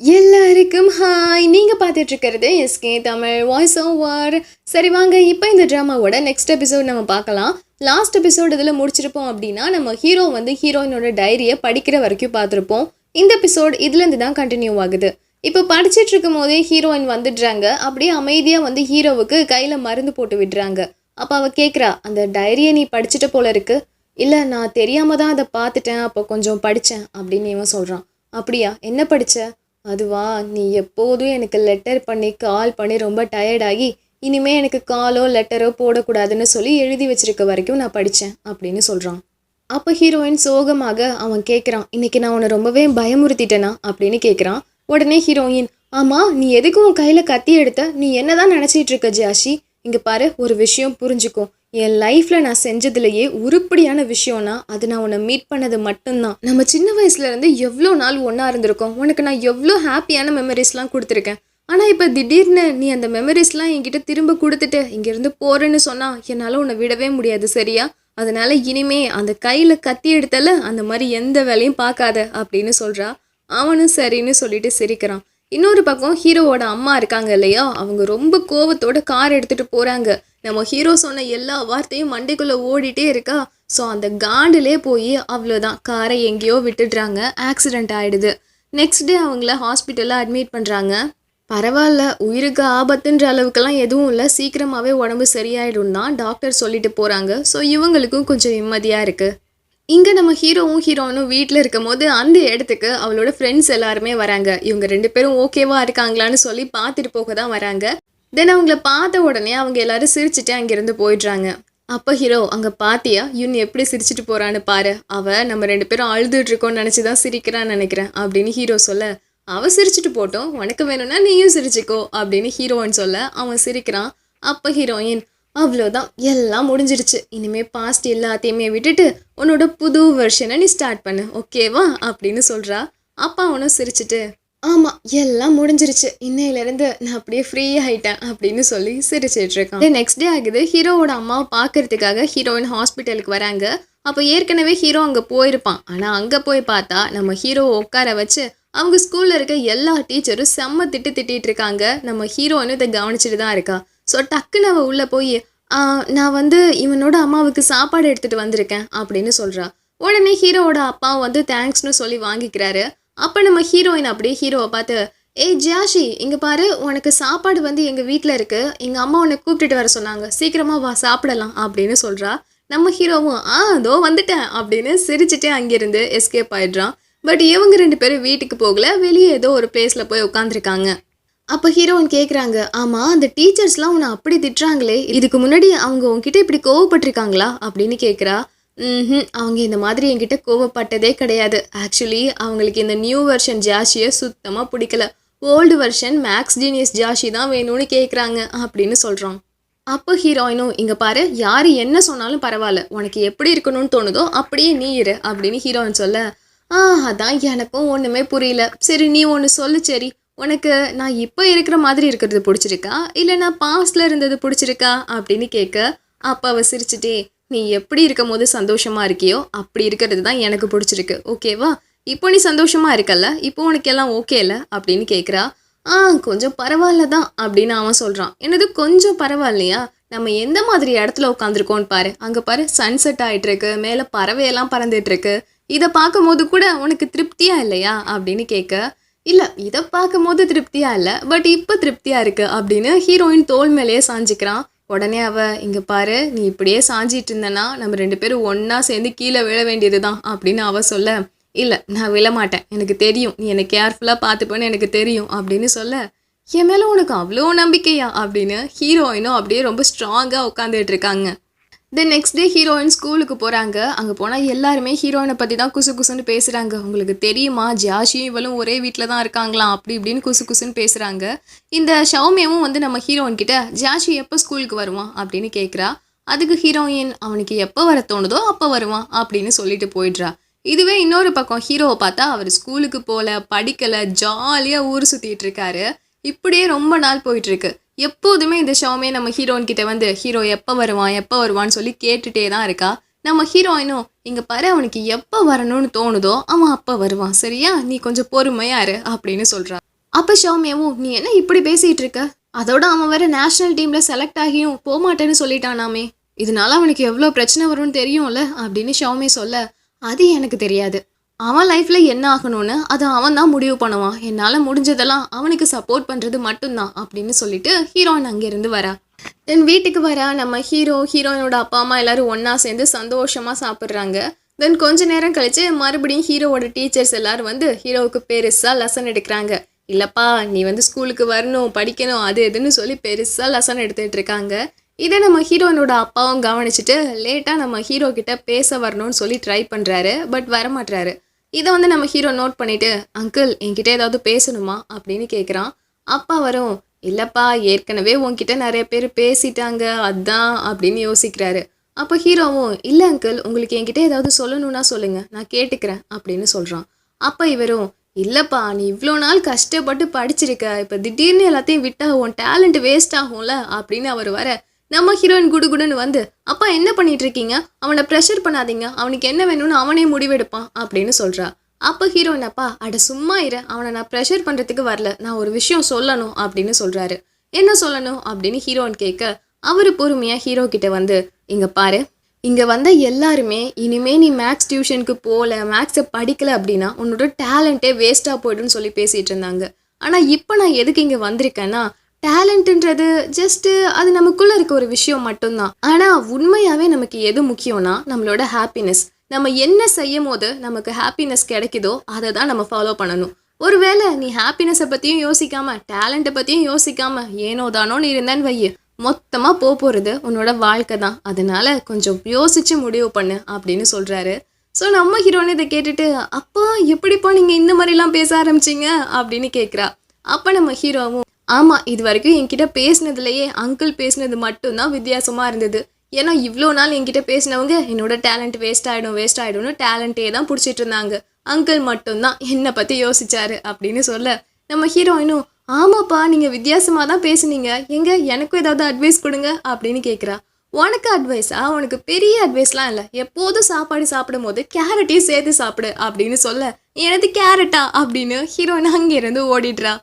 எல்லாருக்கும் ஹாய் நீங்கள் பார்த்துட்ருக்கிறது எஸ்கே தமிழ் வாய்ஸ் ஓவர் சரி வாங்க இப்போ இந்த ட்ராமாவோட நெக்ஸ்ட் எபிசோட் நம்ம பார்க்கலாம். லாஸ்ட் எபிசோட் இதில் முடிச்சிருப்போம் அப்படின்னா நம்ம ஹீரோ வந்து ஹீரோயினோட டைரியை படிக்கிற வரைக்கும் பார்த்துருப்போம். இந்த எபிசோட் இதுலேருந்து தான் கண்டினியூ ஆகுது. இப்போ படிச்சுட்டு இருக்கும் போதே ஹீரோயின் வந்துடுறாங்க. அப்படியே அமைதியாக வந்து ஹீரோவுக்கு கையில் மருந்து போட்டு விடுறாங்க. அப்போ அவள் கேட்குறா அந்த டைரியை நீ படிச்சுட்ட போல இருக்கு. இல்லை நான் தெரியாமல் தான் அதை பார்த்துட்டேன். அப்போ கொஞ்சம் படித்தேன் அப்படின்னு இவன் சொல்கிறான் அப்படியா? என்ன படித்த அதுவா நீ எப்போதும் எனக்கு லெட்டர் பண்ணி கால் பண்ணி ரொம்ப டயர்டாகி இனிமே எனக்கு காலோ லெட்டரோ போடக்கூடாதுன்னு சொல்லி எழுதி வச்சிருக்க வரைக்கும் நான் படித்தேன் அப்படின்னு சொல்கிறான் அப்போ ஹீரோயின் சோகமாக அவன் கேட்குறான் இன்னைக்கு நான் உன்னை ரொம்பவே பயமுறுத்திட்டேனா? அப்படின்னு கேட்குறான் உடனே ஹீரோயின் ஆமாம் நீ எதுக்கும் உன் கையில் கத்தி எடுத்த? நீ என்னதான் நினச்சிட்டு இருக்க ஜாஷி இங்கே பாரு ஒரு விஷயம் புரிஞ்சுக்கும். என் லைஃப்பில் நான் செஞ்சதுலேயே உருப்படியான விஷயம்னா அது நான் உன்னை மீட் பண்ணது மட்டும்தான். நம்ம சின்ன வயசுல இருந்து எவ்வளோ நாள் ஒன்றா இருந்திருக்கோம். உனக்கு நான் எவ்வளோ ஹாப்பியான மெமரிஸ்லாம் கொடுத்துருக்கேன். ஆனால் இப்போ திடீர்னு நீ அந்த மெமரிஸ்லாம் என்கிட்ட திரும்ப கொடுத்துட்டு இங்கேருந்து போகிறேன்னு சொன்னால் என்னால் உன்னை விடவே முடியாது சரியா? அதனால இனிமே அந்த கையில் கத்தி எடுத்தல அந்த மாதிரி எந்த வேலையும் பார்க்காத அப்படின்னு சொல்கிறா அவனும் சரின்னு சொல்லிட்டு சிரிக்கிறான். இன்னொரு பக்கம் ஹீரோவோட அம்மா இருக்காங்க இல்லையா? அவங்க ரொம்ப கோவத்தோட கார் எடுத்துகிட்டு போகிறாங்க நம்ம ஹீரோ சொன்ன எல்லா வார்த்தையும் மண்டைக்குள்ளே ஓடிட்டே இருக்கா? ஸோ அந்த காண்டிலே போய் அவ்வளோதான் காரை எங்கேயோ விட்டுடுறாங்க. ஆக்சிடெண்ட் ஆகிடுது நெக்ஸ்ட் டே அவங்கள ஹாஸ்பிட்டலில் அட்மிட் பண்ணுறாங்க பரவாயில்ல உயிருக்கு ஆபத்துன்ற அளவுக்கெல்லாம் எதுவும் இல்லை. சீக்கிரமாகவே உடம்பு சரியாயிடும் தான் டாக்டர் சொல்லிட்டு போகிறாங்க ஸோ இவங்களுக்கும் கொஞ்சம் நிம்மதியாக இருக்குது இங்கே நம்ம ஹீரோவும் ஹீரோனும் வீட்டில் இருக்கும் போது அந்த இடத்துக்கு அவளோட ஃப்ரெண்ட்ஸ் எல்லாருமே வராங்க. இவங்க ரெண்டு பேரும் ஓகேவா இருக்காங்களான்னு சொல்லி பார்த்துட்டு போக தான் வராங்க. தென் அவங்கள பார்த்த உடனே அவங்க எல்லாரும் சிரிச்சுட்டு அங்கேருந்து போயிடுறாங்க. அப்போ ஹீரோ அங்கே பாத்தியா? யூன் எப்படி சிரிச்சிட்டு போகிறான்னு பாரு. அவ நம்ம ரெண்டு பேரும் அழுதுட்டு இருக்கோம்னு நினச்சி தான் சிரிக்கிறான்னு நினைக்கிறேன் அப்படின்னு ஹீரோ சொல்ல. அவள் சிரிச்சிட்டு போட்டோம். உனக்கு வேணும்னா நீயும் சிரிச்சுக்கோ அப்படின்னு ஹீரோன்னு சொல்ல. அவன் சிரிக்கிறான். அப்போ ஹீரோயின் அவ்வளோதான் எல்லாம் முடிஞ்சிருச்சு இனிமேல் பாஸ்ட் எல்லாத்தையுமே விட்டுட்டு உன்னோட புது வெர்ஷனை நீ ஸ்டார்ட் பண்ணு. ஓகேவா அப்படின்னு சொல்கிறா அப்பா அவனும் சிரிச்சிட்டு ஆமாம் எல்லாம் முடிஞ்சிருச்சு. இன்னையிலேருந்து நான் அப்படியே ஃப்ரீ ஆயிட்டேன் அப்படின்னு சொல்லி சிரிச்சிட்டு இருக்கான் நெக்ஸ்ட் டே ஆகுது. ஹீரோவோட அம்மாவை பார்க்கறதுக்காக ஹீரோயின் ஹாஸ்பிட்டலுக்கு வராங்க. அப்போ ஏற்கனவே ஹீரோ அங்கே போயிருப்பான். ஆனால் அங்கே போய் பார்த்தா நம்ம ஹீரோவை உட்கார வச்சு அவங்க ஸ்கூலில் இருக்க எல்லா டீச்சரும் செம்ம திட்டு திட்டிட்டு இருக்காங்க நம்ம ஹீரோயினும் இதை கவனிச்சுட்டு தான் இருக்கா. ஸோ டக்குன்னு அவள் உள்ளே போய் நான் வந்து இவனோட அம்மாவுக்கு சாப்பாடு எடுத்துகிட்டு வந்திருக்கேன் அப்படின்னு சொல்கிறா உடனே ஹீரோவோட அப்பாவும் வந்து தேங்க்ஸ்னு சொல்லி வாங்கிக்கிறாரு. அப்போ நம்ம ஹீரோயின் அப்படியே ஹீரோவை பார்த்து ஏய் ஜியாஷி இங்கே பாரு உனக்கு சாப்பாடு வந்து எங்கள் வீட்டில் இருக்குது எங்கள் அம்மா உன்னை கூப்பிட்டுட்டு வர சொன்னாங்க. சீக்கிரமாக வா சாப்பிடலாம் அப்படின்னு சொல்கிறா நம்ம ஹீரோவும் ஆ அதோ வந்துட்டேன் அப்படின்னு சிரிச்சுட்டே அங்கேருந்து எஸ்கேப் ஆயிடுறான். பட் இவங்க ரெண்டு பேரும் வீட்டுக்கு போகல. வெளியே ஏதோ ஒரு பிளேஸில் போய் உட்காந்துருக்காங்க அப்போ ஹீரோயின் கேட்குறாங்க ஆமாம் அந்த டீச்சர்ஸ்லாம் உன்னை அப்படி திட்டுறாங்களே. இதுக்கு முன்னாடி அவங்க உன்கிட்ட இப்படி கோவப்பட்டிருக்காங்களா? அப்படின்னு கேட்குறா ம் அவங்க இந்த மாதிரி என்கிட்ட கோவப்பட்டதே கிடையாது. ஆக்சுவலி அவங்களுக்கு இந்த நியூ வெர்ஷன் ஜாஷியை சுத்தமாக பிடிக்கல. ஓல்டு வெர்ஷன் மேக்ஸ் ஜீனியஸ் ஜாஷி தான் வேணும்னு கேட்குறாங்க அப்படின்னு சொல்கிறான் அப்போ ஹீரோயினும் இங்கே பாரு யார் என்ன சொன்னாலும் பரவாயில்ல. உனக்கு எப்படி இருக்கணும்னு தோணுதோ அப்படியே நீ இரு அப்படின்னு ஹீரோயின் சொல்ல. ஆ அதான் எனக்கும் ஒன்றுமே புரியல. சரி நீ ஒன்று சொல்லு சரி. உனக்கு நான் இப்போ இருக்கிற மாதிரி இருக்கிறது பிடிச்சிருக்கா? இல்லை நான் பாஸ்டில் இருந்தது பிடிச்சிருக்கா? அப்படின்னு கேட்க அப்போ அவ சிரிச்சிட்டே நீ எப்படி இருக்கும் போது சந்தோஷமா இருக்கியோ அப்படி இருக்கிறது தான் எனக்கு பிடிச்சிருக்கு. ஓகேவா இப்போ நீ சந்தோஷமா இருக்கல்ல? இப்போ உனக்கு எல்லாம் ஓகேல அப்படின்னு கேட்குறா ஆ கொஞ்சம் பரவாயில்ல தான் அப்படின்னு அவன் சொல்கிறான் என்னது கொஞ்சம் பரவாயில்லையா? நம்ம எந்த மாதிரி இடத்துல உட்காந்துருக்கோன்னு பாரு. அங்கே பாரு சன்செட் ஆகிட்டுருக்கு மேலே பறவையெல்லாம் பறந்துட்டு இருக்கு இதை பார்க்கும்போது கூட உனக்கு திருப்தியா இல்லையா? அப்படின்னு கேட்க இல்லை இதை பார்க்கும்போது திருப்தியா இல்லை பட் இப்போ திருப்தியா இருக்கு அப்படின்னு ஹீரோயின் தோல் மேலேயே சாஞ்சிக்கிறான். உடனே அவ இங்கே பாரு நீ இப்படியே சாஞ்சிட்டு இருந்தனா நம்ம ரெண்டு பேரும் ஒன்றா சேர்ந்து கீழே விழ வேண்டியது தான் அப்படின்னு அவள் சொல்ல. இல்லை நான் விழ மாட்டேன். எனக்கு தெரியும். நீ என்னை கேர்ஃபுல்லாக பார்த்துப்பேன்னு எனக்கு தெரியும் அப்படின்னு சொல்ல. என் மேலே உனக்கு அவ்வளோ நம்பிக்கையா? அப்படின்னு ஹீரோயினும் அப்படியே ரொம்ப ஸ்ட்ராங்காக உட்காந்துட்டு இருக்காங்க. தென் நெக்ஸ்ட் டே ஹீரோயின் ஸ்கூலுக்கு போகிறாங்க அங்கே போனால் எல்லாருமே ஹீரோயினை பற்றி தான் குசு குசுன்னு பேசுகிறாங்க உங்களுக்கு தெரியுமா? ஜாஷியும் இவளும் ஒரே வீட்டில் தான் இருக்காங்களாம் அப்படி இப்படின்னு குசு குசுன்னு பேசுகிறாங்க இந்த ஷௌமியவும் வந்து நம்ம ஹீரோயின் கிட்ட ஜாஷி எப்போ ஸ்கூலுக்கு வருவான் அப்படின்னு கேட்குறா அதுக்கு ஹீரோயின் அவனுக்கு எப்போ வர தோணுதோ அப்போ வருவான் அப்படின்னு சொல்லிட்டு போயிடுறா. இதுவே இன்னொரு பக்கம் ஹீரோவை பார்த்தா அவர் ஸ்கூலுக்கு போகல படிக்கலை ஜாலியாக ஊர் சுற்றிட்டு இருக்காரு. இப்படியே ரொம்ப நாள் போயிட்டுருக்கு எப்போதுமே இந்த ஷோமே நம்ம ஹீரோன்கிட்ட வந்து ஹீரோ எப்போ வருவான்? எப்போ வருவான்னு சொல்லி கேட்டுட்டே தான் இருக்கா? நம்ம ஹீரோயினும் இங்கே பாரு அவனுக்கு எப்போ வரணும்னு தோணுதோ அவன் அப்போ வருவான். சரியா? நீ கொஞ்சம் பொறுமையாக இரு அப்படின்னு சொல்கிறான் அப்போ ஷௌமியாவும் நீ என்ன இப்படி பேசிகிட்டு இருக்க? அதோட அவன் வேற நேஷனல் டீமில் செலக்ட் ஆகியும் போகமாட்டேன்னு சொல்லிட்டானாமே. இதனால அவனுக்கு எவ்வளோ பிரச்சனை வரும்னு தெரியும்ல? அப்படின்னு ஷோமே சொல்ல அது எனக்கு தெரியாது. அவன் லைஃப்பில் என்ன ஆகணும்னு அதை அவன் தான் முடிவு பண்ணுவான். என்னால் முடிஞ்சதெல்லாம் அவனுக்கு சப்போர்ட் பண்ணுறது மட்டும்தான் அப்படின்னு சொல்லிட்டு ஹீரோயின் அங்கேருந்து வரா. தென் வீட்டுக்கு வர. நம்ம ஹீரோ ஹீரோயினோட அப்பா அம்மா எல்லோரும் ஒன்றா சேர்ந்து சந்தோஷமாக சாப்பிட்றாங்க. தென் கொஞ்ச நேரம் கழித்து மறுபடியும் ஹீரோவோட டீச்சர்ஸ் எல்லோரும் வந்து ஹீரோவுக்கு பெருசாக லெசன் எடுக்கிறாங்க. இல்லைப்பா நீ வந்து ஸ்கூலுக்கு வரணும் படிக்கணும் அது இதுன்னு சொல்லி பெருசாக லெசன் எடுத்துகிட்டு இருக்காங்க. இதை நம்ம ஹீரோயினோட அப்பாவும் கவனிச்சுட்டு லேட்டாக நம்ம ஹீரோ கிட்ட பேச வரணும்னு சொல்லி ட்ரை பண்ணுறாரு பட் வரமாட்றாரு. இதை வந்து நம்ம ஹீரோ நோட் பண்ணிட்டு அங்கிள் என்கிட்ட ஏதாவது பேசணுமா? அப்படின்னு கேட்குறான் அப்பா வரும் இல்லைப்பா ஏற்கனவே உன்கிட்ட நிறைய பேர் பேசிட்டாங்க அதான் அப்படின்னு யோசிக்கிறாரு. அப்போ ஹீரோவும் இல்லை அங்கிள் உங்களுக்கு என்கிட்ட ஏதாவது சொல்லணும்னா சொல்லுங்க நான் கேட்டுக்கிறேன் அப்படின்னு சொல்கிறான் அப்போ இவரும் இல்லைப்பா நீ இவ்வளோ நாள் கஷ்டப்பட்டு படிச்சிருக்க இப்போ திடீர்னு எல்லாத்தையும் விட்டா உன் டேலண்ட் வேஸ்ட் ஆகும்ல அப்படின்னு அவர் வர நம்ம ஹீரோயின் குடுகுடுன்னு வந்து அப்பா என்ன பண்ணிட்டு இருக்கீங்க அவனை ப்ரெஷர் பண்ணாதீங்க. அவனுக்கு என்ன வேணும்னு அவனே முடிவெடுப்பான் அப்படின்னு சொல்றா. அப்போ ஹீரோயின் அப்பா அட சும்மா இரு. அவனை நான் ப்ரெஷர் பண்ணுறதுக்கு வரல. நான் ஒரு விஷயம் சொல்லணும் அப்படின்னு சொல்றாரு. என்ன சொல்லணும்? அப்படின்னு ஹீரோயின் கேட்க அவர் பொறுமையாக ஹீரோ கிட்ட வந்து இங்கே பாரு. இங்கே வந்த எல்லாருமே இனிமே நீ மேக்ஸ் டியூஷனுக்கு போகல மேக்ஸை படிக்கல அப்படின்னா உன்னோட டேலண்ட்டே வேஸ்ட்டாக போய்டுன்னு சொல்லி பேசிகிட்டு இருந்தாங்க. ஆனால் இப்போ நான் எதுக்கு இங்கே வந்திருக்கேன்னா டேலண்ட்ன்றது ஜஸ்ட்டு அது நமக்குள்ளே இருக்க ஒரு விஷயம் மட்டும்தான். ஆனால் உண்மையாகவே நமக்கு எது முக்கியம்னா நம்மளோட ஹாப்பினஸ் நம்ம என்ன செய்யும் போது நமக்கு ஹாப்பினஸ் கிடைக்குதோ அதை தான் நம்ம ஃபாலோ பண்ணணும். ஒருவேளை நீ ஹாப்பினஸை பற்றியும் யோசிக்காம டேலண்ட்டை பற்றியும் யோசிக்காம ஏனோ தானோன்னு இருந்தேன்னு வையு மொத்தமாக போக போகிறது உன்னோட வாழ்க்கை தான். அதனால கொஞ்சம் யோசித்து முடிவு பண்ணு அப்படின்னு சொல்கிறாரு ஸோ நம்ம ஹீரோன்னு இதை கேட்டுட்டு அப்பா எப்படிப்பா நீங்கள் இந்த மாதிரிலாம் பேச ஆரம்பிச்சீங்க? அப்படின்னு கேட்குறா அப்போ நம்ம ஹீரோவும் ஆமாம் இது வரைக்கும் என்கிட்ட பேசினதுலையே அங்கிள் பேசினது மட்டும்தான் வித்தியாசமாக இருந்தது. ஏன்னா இவ்வளோ நாள் என்கிட்ட பேசினவங்க என்னோட டேலண்ட் வேஸ்ட் ஆகிடும் வேஸ்ட் ஆகிடும்னு டேலண்ட்டே தான் பிடிச்சிட்டு இருந்தாங்க. அங்கிள் மட்டும்தான் என்னை பற்றி யோசிச்சாரு அப்படின்னு சொல்ல. நம்ம ஹீரோயினும் ஆமாப்பா நீங்கள் வித்தியாசமாக தான் பேசுனீங்க. எங்கே எனக்கும் ஏதாவது அட்வைஸ் கொடுங்க அப்படின்னு கேட்குறா உனக்கு அட்வைஸா உனக்கு பெரிய அட்வைஸ்லாம் இல்லை. எப்போதும் சாப்பாடு சாப்பிடும் போது கேரட்டையும் சேர்த்து சாப்பிடு அப்படின்னு சொல்ல. எனது கேரட்டா அப்படின்னு ஹீரோயின் அங்கேருந்து ஓடிடுறா.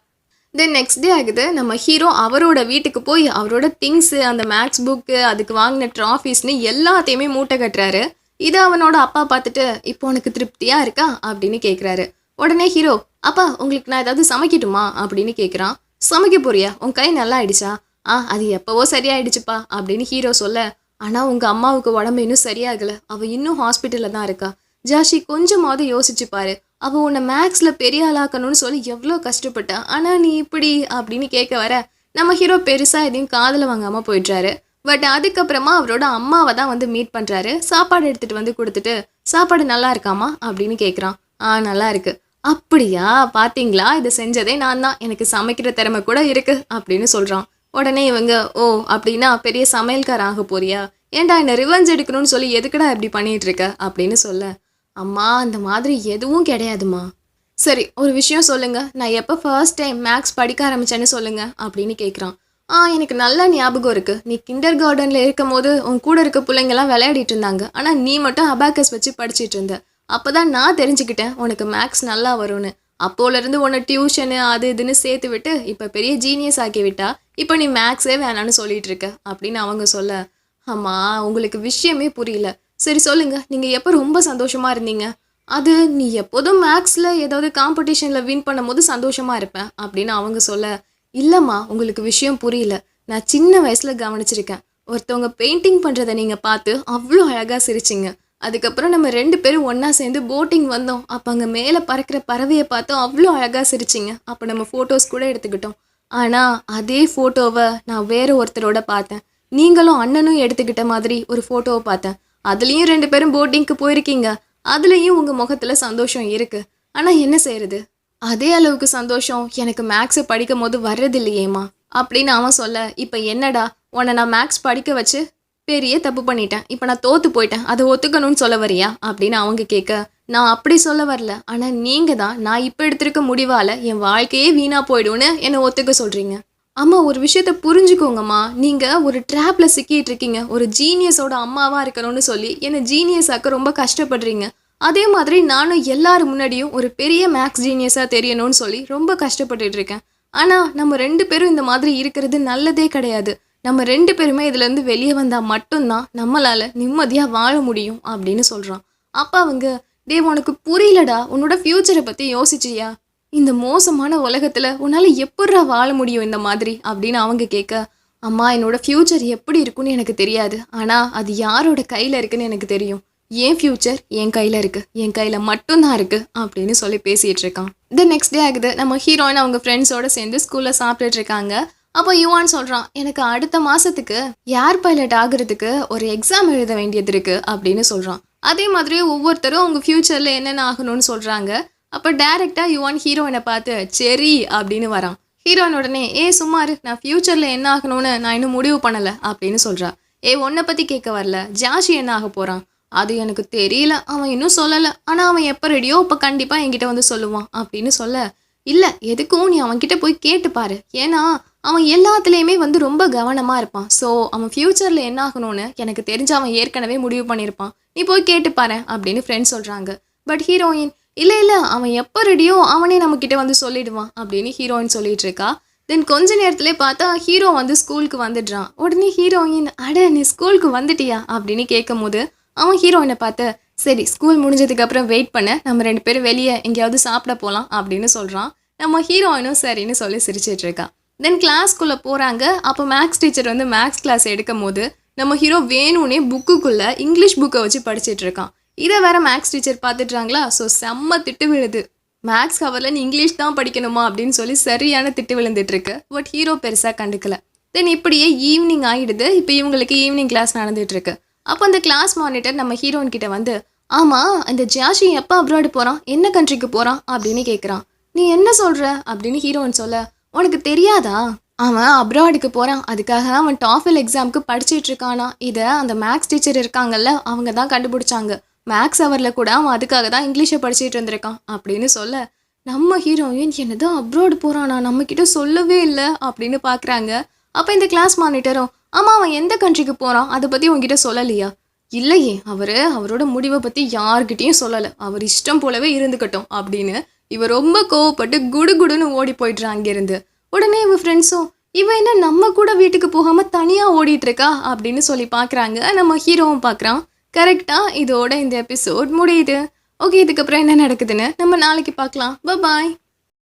தென் நெக்ஸ்ட் டே ஆகுது நம்ம ஹீரோ அவரோட வீட்டுக்கு போய் அவரோட திங்ஸு அந்த மேக்ஸ் புக்கு அதுக்கு வாங்கின ட்ராஃபீஸ்னு எல்லாத்தையுமே மூட்டை கட்டுறாரு. இதை அவனோட அப்பா பார்த்துட்டு இப்போ உனக்கு திருப்தியாக இருக்கா? அப்படின்னு கேட்குறாரு உடனே ஹீரோ அப்பா உங்களுக்கு நான் ஏதாவது சமைக்கட்டுமா? அப்படின்னு கேட்குறான் சமைக்க போறியா? உன் கை நல்லா ஆயிடுச்சா? ஆ அது எப்போவோ சரியாயிடுச்சுப்பா அப்படின்னு ஹீரோ சொல்ல ஆனால் உங்கள் அம்மாவுக்கு உடம்பு இன்னும் சரியாகலை. அவள் இன்னும் ஹாஸ்பிட்டலில் தான் இருக்கா. ஜாஷி கொஞ்சமாவது யோசிச்சு பாரு. அவள் உன்னை மேக்ஸில் பெரிய ஆளாக்கணும்னு சொல்லி எவ்வளோ கஷ்டப்பட்டா ஆனால் நீ இப்படி அப்படின்னு கேட்க வர நம்ம ஹீரோ பெருசாக எதையும் காதில் வாங்காமல் போயிடுறாரு. பட் அதுக்கப்புறமா அவரோட அம்மாவை தான் வந்து மீட் பண்ணுறாரு சாப்பாடு எடுத்துகிட்டு வந்து கொடுத்துட்டு சாப்பாடு நல்லா இருக்காமா? அப்படின்னு கேட்குறான் ஆ நல்லா இருக்கு. அப்படியா? பார்த்தீங்களா இதை செஞ்சதே நான் தான். எனக்கு சமைக்கிற திறமை கூட இருக்கு அப்படின்னு சொல்கிறான் உடனே இவங்க ஓ அப்படின்னா பெரிய சமையல்கார ஆக போறியா? ஏன்டா என்னை ரிவெஞ்ச் எடுக்கணும்னு சொல்லி எதுக்குடா இப்படி பண்ணிட்டு இருக்க? அப்படின்னு சொல்ல. அம்மா அந்த மாதிரி எதுவும் கிடையாதுமா சரி ஒரு விஷயம் சொல்லுங்க. நான் எப்போ ஃபர்ஸ்ட் டைம் மேக்ஸ் படிக்க ஆரம்பிச்சேன்னு சொல்லுங்க அப்படின்னு கேட்குறான் ஆ எனக்கு நல்ல ஞாபகம் இருக்குது நீ கிண்டர் கார்டனில் இருக்கும் போது உன் கூட இருக்க பிள்ளைங்கெல்லாம் விளையாடிட்டு இருந்தாங்க. ஆனால் நீ மட்டும் அபாக்கஸ் வச்சு படிச்சுட்டு இருந்த. அப்பதான் நான் தெரிஞ்சுக்கிட்டேன் உனக்கு மேக்ஸ் நல்லா வரும்னு. அப்போலேருந்து உன்னை டியூஷனு அது இதுன்னு சேர்த்து விட்டு இப்போ பெரிய ஜீனியஸ் ஆக்கி விட்டா இப்போ நீ மேக்ஸே வேணான்னு சொல்லிட்டு இருக்க அப்படின்னு அவங்க சொல்ல ஆமாம் உங்களுக்கு விஷயமே புரியல. சரி சொல்லுங்க. நீங்கள் எப்போ ரொம்ப சந்தோஷமாக இருந்தீங்க? அது நீ எப்போதும் மேக்ஸில் ஏதாவது காம்படிஷனில் வின் பண்ணும்போது சந்தோஷமாக இருப்பேன் அப்படின்னு அவங்க சொல்ல இல்லைம்மா உங்களுக்கு விஷயம் புரியல. நான் சின்ன வயசில் கவனிச்சிருக்கேன். ஒருத்தவங்க பெயிண்டிங் பண்ணுறதை நீங்கள் பார்த்து அவ்வளோ அழகாக சிரிச்சிங்க. அதுக்கப்புறம் நம்ம ரெண்டு பேரும் ஒன்றா சேர்ந்து போட்டிங் வந்தோம். அப்போ அங்கே மேலே பறக்கிற பறவையை பார்த்து அவ்வளோ அழகாக சிரிச்சிங்க. அப்போ நம்ம ஃபோட்டோஸ் கூட எடுத்துக்கிட்டோம். ஆனால் அதே ஃபோட்டோவை நான் வேறு ஒருத்தரோட பார்த்தேன். நீங்களும் அண்ணனும் எடுத்துக்கிட்ட மாதிரி ஒரு ஃபோட்டோவை பார்த்தேன். அதுலேயும் ரெண்டு பேரும் போட்டிங்க்கு போயிருக்கீங்க. அதுலேயும் உங்கள் முகத்தில் சந்தோஷம் இருக்குது ஆனால் என்ன செய்யறது அதே அளவுக்கு சந்தோஷம் எனக்கு மேக்ஸை படிக்கும் போது வர்றதில்லையேம்மா அப்படின்னு அவன் சொல்ல இப்போ என்னடா உன்னை நான் மேக்ஸ் படிக்க வச்சு பெரிய தப்பு பண்ணிட்டேன். இப்போ நான் தோத்து போயிட்டேன். அதை ஒத்துக்கணும்னு சொல்ல வரியா? அப்படின்னு அவங்க கேட்க நான் அப்படி சொல்ல வரல. ஆனால் நீங்கள் தான் நான் இப்போ எடுத்திருக்க முடிவால் என் வாழ்க்கையே வீணாக போயிடும்னு என்னை ஒத்துக்க சொல்கிறீங்க அம்மா ஒரு விஷயத்த புரிஞ்சுக்கோங்கம்மா. நீங்கள் ஒரு ட்ராப்பில் சிக்கிட்டு இருக்கீங்க. ஒரு ஜீனியஸோட அம்மாவாக இருக்கணும்னு சொல்லி என்னை ஜீனியஸ் ஆக்க ரொம்ப கஷ்டப்படுறீங்க. அதே மாதிரி நானும் எல்லார் முன்னாடியும் ஒரு பெரிய மேக்ஸ் ஜீனியஸாக தெரியணும்னு சொல்லி ரொம்ப கஷ்டப்பட்டுட்டு இருக்கேன். ஆனால் நம்ம ரெண்டு பேரும் இந்த மாதிரி இருக்கிறது நல்லதே கிடையாது. நம்ம ரெண்டு பேருமே இதுலேருந்து வெளியே வந்தால் மட்டும்தான் நம்மளால் நிம்மதியாக வாழ முடியும் அப்படின்னு சொல்கிறான் அப்பா அவங்க டே உனக்கு புரியலடா. உன்னோட ஃப்யூச்சரை பற்றி யோசிச்சியா? இந்த மோசமான உலகத்தில் உன்னால் எப்படிடா வாழ முடியும் இந்த மாதிரி அப்படின்னு அவங்க கேட்க அம்மா என்னோடய ஃப்யூச்சர் எப்படி இருக்குன்னு எனக்கு தெரியாது. ஆனால் அது யாரோட கையில் இருக்குன்னு எனக்கு தெரியும். என் ஃப்யூச்சர் என் கையில் இருக்குது என் கையில் மட்டும்தான் இருக்குது அப்படின்னு சொல்லி பேசிகிட்டு இருக்கான். த நெக்ஸ்ட் டே ஆகுது. நம்ம ஹீரோயின் அவங்க ஃப்ரெண்ட்ஸோடு சேர்ந்து ஸ்கூலில் சாப்பிட்டுட்டு இருக்காங்க. அப்போ யுவான் சொல்கிறான் எனக்கு அடுத்த மாதத்துக்கு ஏர் பைலட் ஆகுறதுக்கு ஒரு எக்ஸாம் எழுத வேண்டியது இருக்குது அப்படின்னு சொல்கிறான் அதே மாதிரி ஒவ்வொருத்தரும் அவங்க ஃப்யூச்சரில் என்னென்ன ஆகணும்னு சொல்கிறாங்க அப்போ டேரெக்டாக யுவான் ஹீரோயினை பார்த்து சரி அப்படின்னு வரான். ஹீரோயின் உடனே ஏ சும்மாரு நான் ஃப்யூச்சரில் என்ன ஆகணும்னு நான் இன்னும் முடிவு பண்ணலை அப்படின்னு சொல்கிறா ஏ உன்னை பற்றி கேட்க வரல. ஜாஷி என்ன ஆக போகிறான் அது எனக்கு தெரியல. அவன் இன்னும் சொல்லலை. ஆனால் அவன் எப்போ ரெடியோ இப்போ கண்டிப்பாக என்கிட்ட வந்து சொல்லுவான் அப்படின்னு சொல்ல. இல்லை எதுக்கும் நீ அவன்கிட்ட போய் கேட்டுப்பாரு ஏன்னா அவன் எல்லாத்துலேயுமே வந்து ரொம்ப கவனமாக இருப்பான். ஸோ அவன் ஃப்யூச்சரில் என்ன ஆகணும்னு எனக்கு தெரிஞ்சு அவன் ஏற்கனவே முடிவு பண்ணியிருப்பான் நீ போய் கேட்டு பாரு அப்படின்னு ஃப்ரெண்ட்ஸ் சொல்கிறாங்க பட் ஹீரோயின் இல்லை இல்லை அவன் எப்போ ரெடியோ அவனே நம்மக்கிட்ட வந்து சொல்லிடுவான் அப்படின்னு ஹீரோயின் சொல்லிட்டு இருக்கா தென் கொஞ்ச நேரத்திலே பார்த்தா ஹீரோ வந்து ஸ்கூலுக்கு வந்துடுறான். உடனே ஹீரோயின் அட நீ ஸ்கூலுக்கு வந்துட்டியா? அப்படின்னு கேட்கும் போது அவன் ஹீரோயினை பார்த்து சரி ஸ்கூல் முடிஞ்சதுக்கப்புறம் வெயிட் பண்ண. நம்ம ரெண்டு பேரும் வெளியே எங்கேயாவது சாப்பிட போகலாம் அப்படின்னு சொல்கிறான் நம்ம ஹீரோயினும் சரின்னு சொல்லி சிரிச்சிட்டு இருக்கா தென் கிளாஸ்க்குள்ளே போகிறாங்க அப்போ மேக்ஸ் டீச்சர் வந்து மேக்ஸ் கிளாஸ் எடுக்கும் போது நம்ம ஹீரோ வேணும்னே புக்குக்குள்ளே இங்கிலீஷ் புக்கை வச்சு படிச்சிட்டு இருக்கான் இதை வேற மேக்ஸ் டீச்சர் பார்த்துட்றாங்களா ஸோ செம்ம திட்டு விழுது. மேக்ஸ் கவரில் நீ இங்கிலீஷ் தான் படிக்கணுமா? அப்படின்னு சொல்லி சரியான திட்டு விழுந்துட்டுருக்கு. பட் ஹீரோ பெருசாக கண்டுக்கல. தென் இப்படியே ஈவினிங் ஆகிடுது இப்போ இவங்களுக்கு ஈவினிங் கிளாஸ் நடந்துகிட்ருக்கு அப்போ அந்த கிளாஸ் மானிட்டர் நம்ம ஹீரோயின் கிட்ட வந்து ஆமாம் அந்த ஜியாஷி எப்போ அப்ராடு போகிறான் என்ன கண்ட்ரிக்கு போகிறான் அப்படின்னு கேட்குறான் நீ என்ன சொல்கிற அப்படின்னு ஹீரோயின் சொல்ல உனக்கு தெரியாதா? அவன் அப்ராடுக்கு போகிறான் அதுக்காக தான் அவன் டாஃபில் எக்ஸாமுக்கு படிச்சுட்டு இருக்கானா? இதை அந்த மேக்ஸ் டீச்சர் இருக்காங்கல்ல அவங்க தான் கண்டுபிடிச்சாங்க. மேக்ஸ் அவரில் கூட அவன் அதுக்காக தான் இங்கிலீஷை படிச்சிட்டு இருந்திருக்கான். அப்படின்னு சொல்ல நம்ம ஹீரோயின் என்னதான் அப்ராடு போகிறானா நம்மக்கிட்ட சொல்லவே இல்லை அப்படின்னு பார்க்குறாங்க அப்போ இந்த கிளாஸ் மானிட்டரும் ஆமாம் அவன் எந்த கண்ட்ரிக்கு போகிறான் அதை பற்றி உங்ககிட்ட சொல்லலையா? இல்லையே அவர் அவரோட முடிவை பற்றி யார்கிட்டயும் சொல்லலை. அவர் இஷ்டம் போலவே இருந்துக்கட்டும் அப்படின்னு இவ ரொம்ப கோவப்பட்டு குடு குடுன்னு ஓடி போயிடுறான் அங்கேருந்து. உடனே இவ ஃப்ரெண்ட்ஸும் இவன் என்ன நம்ம கூட வீட்டுக்கு போகாமல் தனியாக ஓடிட்டு இருக்கா? அப்படின்னு சொல்லி பார்க்குறாங்க நம்ம ஹீரோவும் பார்க்குறான் கரெக்டாக இதோட இந்த எபிசோட் முடியுது. ஓகே இதுக்கப்புறம் என்ன நடக்குதுன்னு நம்ம நாளைக்கு பார்க்கலாம். பாய்